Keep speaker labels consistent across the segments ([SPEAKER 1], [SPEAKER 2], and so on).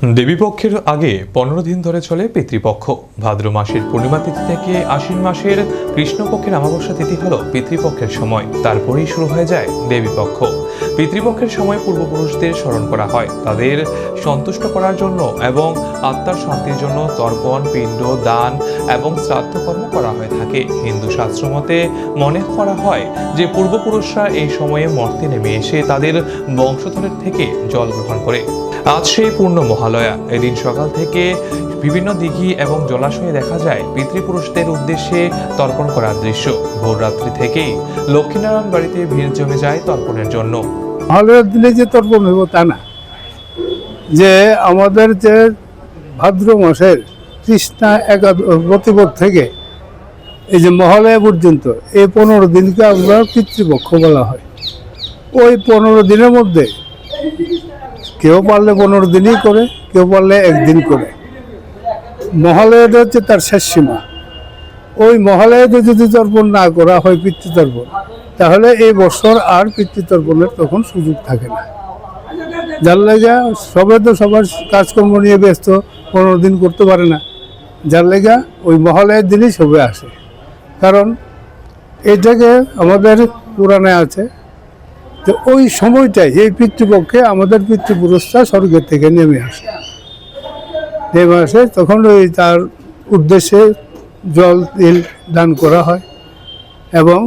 [SPEAKER 1] দেবীপক্ষের আগে পনেরো দিন ধরে চলে পিতৃপক্ষ। ভাদ্র মাসের পূর্ণিমা তিথি থেকে আশ্বিন মাসের কৃষ্ণপক্ষের অমাবস্যা তিথি হল পিতৃপক্ষের সময়। তারপরেই শুরু হয়ে যায় দেবীপক্ষ। পিতৃপক্ষের সময় পূর্বপুরুষদের স্মরণ করা হয়। তাদের সন্তুষ্ট করার জন্য এবং আত্মার শান্তির জন্য তর্পণ, পিণ্ড, দান এবং শ্রাদ্ধকর্ম করা হয়ে থাকে। হিন্দু শাস্ত্র মতে মনে করা হয় যে পূর্বপুরুষরা এই সময়ে মর্তে নেমে এসে তাদের বংশধরের থেকে জল গ্রহণ করে। আজ সেই পূর্ণ মহালয়া। এদিন সকাল থেকে বিভিন্ন দিঘি এবং জলাশয়ে দেখা যায় পিতৃপুরুষদের উদ্দেশ্যে তর্পণ করার দৃশ্য। ভোররাত্রি থেকেই লক্ষ্মীনারায়ণ বাড়িতে ভিড় জমে যায় তর্পণের জন্য।
[SPEAKER 2] মহালয়ার দিনে যে তর্পণ হইব তা না। যে আমাদের যে ভাদ্র মাসের কৃষ্ণা একাদশীবোধ থেকে এই যে মহালয়া পর্যন্ত, এই পনেরো দিনকে আমরা পিতৃপক্ষ বলা হয়। ওই পনেরো দিনের মধ্যে কেউ পারলে পনেরো দিনই করে, কেউ পারলে একদিন করে। মহালয়াটা হচ্ছে তার শেষ সীমা। ওই মহালয়াতে যদি তর্পণ না করা হয় পিতৃতর্পণ, তাহলে এই বছর আর পিতৃতর্পণের তখন সুযোগ থাকে না। যার লেগা সবে তো সবার কাজকর্ম নিয়ে ব্যস্ত, পনেরো দিন করতে পারে না। যার লেগা ওই মহালয়ের দিনই সবে আসে। কারণ এটাকে আমাদের পুরাণে আছে যে ওই সময়টাই এই পিতৃপক্ষে আমাদের পিতৃপুরুষরা স্বর্গের থেকে নেমে আসে। নেমে আসে, তখন ওই তার উদ্দেশ্যে জল, তেল দান করা হয় এবং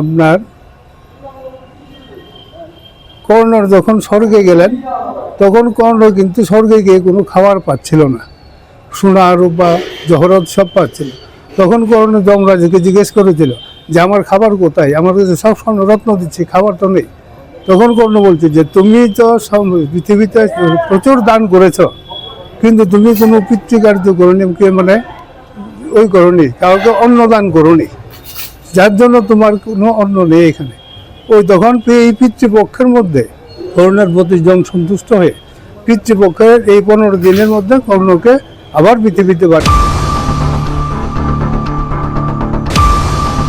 [SPEAKER 2] আপনার কর্ণর যখন স্বর্গে গেলেন, তখন কর্ণ কিন্তু স্বর্গে গিয়ে কোনো খাবার পাচ্ছিল না। সোনা রূপা, জহরত সব পাচ্ছিল। তখন কর্ণ যমরাজকে জিজ্ঞেস করেছিল যে, আমার খাবার কোথায়? আমার কাছে সব স্বর্ণ রত্ন দিচ্ছি, খাবার তো নেই। তখন কর্ণ বলছে যে, তুমি তো পৃথিবীতে প্রচুর দান করেছ, কিন্তু তুমি কোনো পিতৃকার্য করনি মানে ওই করনি, কাউকে অন্ন দান করনি। যার জন্য তোমার কোনো অন্ন নেই এখানে। ওই তখন এই পিতৃপক্ষের মধ্যে কর্ণের প্রতি জন সন্তুষ্ট হয়ে, পিতৃপক্ষের এই পনেরো দিনের মধ্যে কর্ণকে আবার পৃথিবীতে পাঠিয়ে।